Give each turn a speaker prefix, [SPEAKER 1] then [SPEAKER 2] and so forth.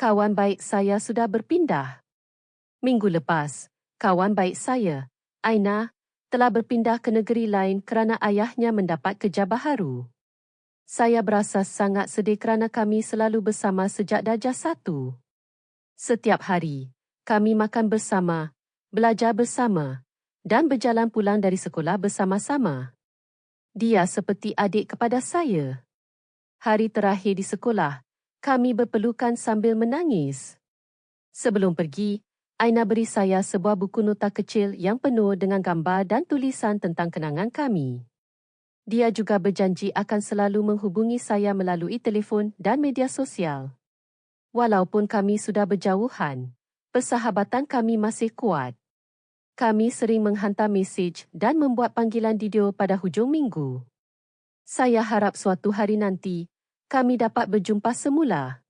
[SPEAKER 1] kawan baik saya sudah berpindah. Minggu lepas, kawan baik saya, Aina, telah berpindah ke negeri lain kerana ayahnya mendapat kerja baharu. Saya berasa sangat sedih kerana kami selalu bersama sejak darjah satu. Setiap hari, kami makan bersama, belajar bersama dan berjalan pulang dari sekolah bersama-sama. Dia seperti adik kepada saya. Hari terakhir di sekolah, kami berpelukan sambil menangis. Sebelum pergi, Aina beri saya sebuah buku nota kecil yang penuh dengan gambar dan tulisan tentang kenangan kami. Dia juga berjanji akan selalu menghubungi saya melalui telefon dan media sosial. Walaupun kami sudah berjauhan, persahabatan kami masih kuat. Kami sering menghantar mesej dan membuat panggilan video pada hujung minggu. Saya harap suatu hari nanti, kami dapat berjumpa semula.